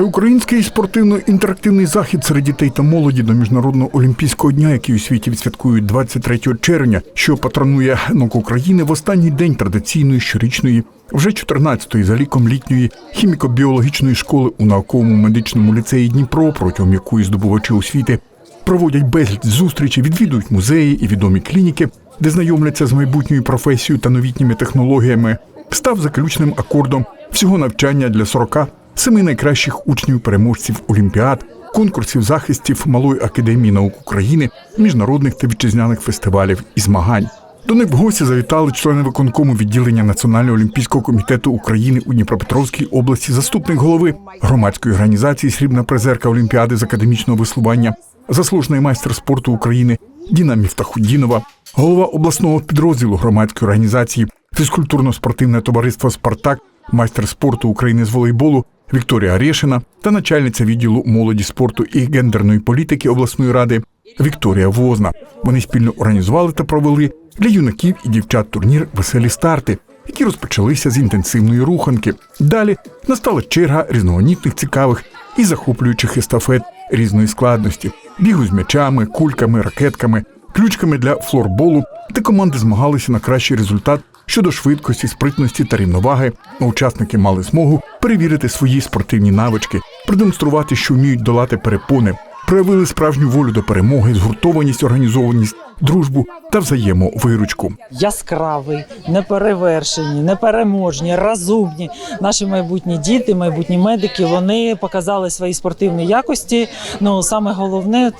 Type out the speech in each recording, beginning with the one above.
Всеукраїнський спортивно-інтерактивний захід серед дітей та молоді до міжнародного олімпійського дня, який у світі відсвяткують 23 червня, що патронує НОК України в останній день традиційної щорічної, вже 14-ї за ліком літньої хіміко-біологічної школи у науковому медичному ліцеї Дніпро, протягом якої здобувачі освіти проводять безліч зустрічей, відвідують музеї і відомі клініки, де знайомляться з майбутньою професією та новітніми технологіями, став заключним акордом. Всього навчання для 40 семи найкращих учнів переможців олімпіад, конкурсів захистів Малої академії наук України, міжнародних та вітчизняних фестивалів і змагань. До них в гості завітали члени виконкому відділення Національного олімпійського комітету України у Дніпропетровській області, заступник голови громадської організації Срібна призерка Олімпіади з академічного веслування, заслужений майстер спорту України Діна Міфтахудінова, голова обласного підрозділу громадської організації фізкультурно-спортивне товариство Спартак, майстер спорту України з волейболу Вікторія Решина та начальниця відділу молоді спорту і гендерної політики обласної ради Вікторія Возна. Вони спільно організували та провели для юнаків і дівчат турнір Веселі старти, які розпочалися з інтенсивної руханки. Далі настала черга різноманітних цікавих і захоплюючих естафет різної складності, бігу з м'ячами, кульками, ракетками, ключками для флорболу, де команди змагалися на кращий результат щодо швидкості, спритності та рівноваги. Учасники мали змогу перевірити свої спортивні навички, продемонструвати, що вміють долати перепони, проявили справжню волю до перемоги, згуртованість, організованість, дружбу та взаємовиручку. яскравий, неперевершені, непереможні, розумні. Наші майбутні діти, майбутні медики, вони показали свої спортивні якості. Ну саме головне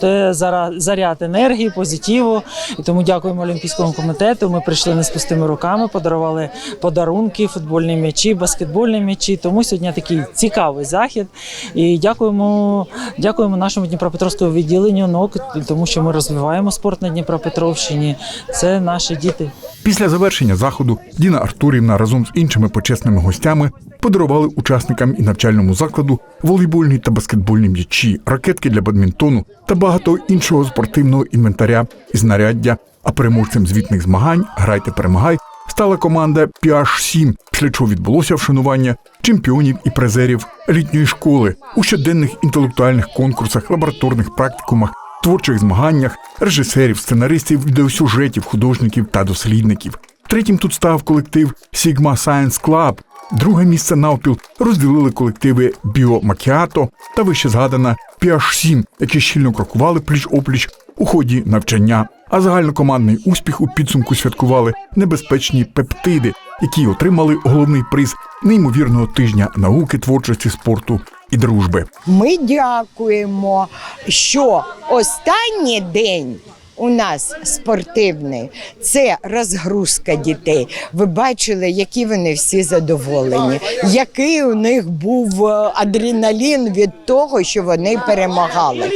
це заряд енергії, позитиву. І тому дякуємо Олімпійському комітету. Ми прийшли не з пустими руками, подарували подарунки, футбольні м'ячі, баскетбольні м'ячі. Тому сьогодні такий цікавий захід. І дякуємо, дякуємо нашому Дніпропетровському відділенню НОК, тому що ми розвиваємо спорт на Дніпропетровщині. Це наші діти. Після завершення заходу Діна Артурівна разом з іншими почесними гостями подарували учасникам і навчальному закладу волейбольні та баскетбольні м'ячі, ракетки для бадмінтону та багато іншого спортивного інвентаря і знаряддя. А переможцем звітних змагань Грайте перемагай стала команда PH7, після чого відбулося вшанування чемпіонів і призерів літньої школи у щоденних інтелектуальних конкурсах, лабораторних практикумах, творчих змаганнях, режисерів, сценаристів, відеосюжетів, художників та дослідників. Третім тут став колектив Sigma Science Club. Друге місце навпіл розділили колективи Біо Макіато та вище згадана PH7, які щільно крокували пліч-опліч у ході навчання. А загальнокомандний успіх у підсумку святкували небезпечні пептиди, які отримали головний приз неймовірного тижня науки, творчості, спорту і дружби. Ми дякуємо, що останній день. У нас спортивний це розгрузка дітей. Ви бачили, які вони всі задоволені, який у них був е, адреналін від того, що вони перемагали.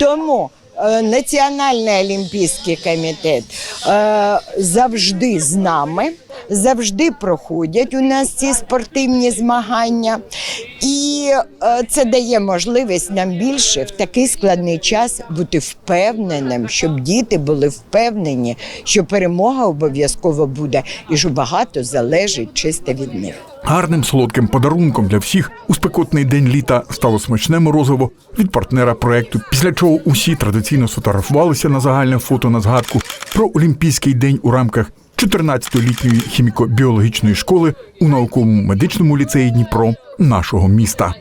Тому е, Національний олімпійський комітет е, завжди з нами, завжди проходять у нас ці спортивні змагання, і е, це дає можливість нам більше в такий складний час бути впевненим, щоб діти були впевнені, що перемога обов'язково буде, і що багато залежить чисто від них. Гарним солодким подарунком для всіх у спекотний день літа стало смачне морозиво від партнера проекту. Після чого усі традиційно сфотографувалися на загальне фото на згадку про Олімпійський день у рамках 14-ї літньої хіміко-біологічної школи у науковому медичному ліцеї Дніпро нашого міста.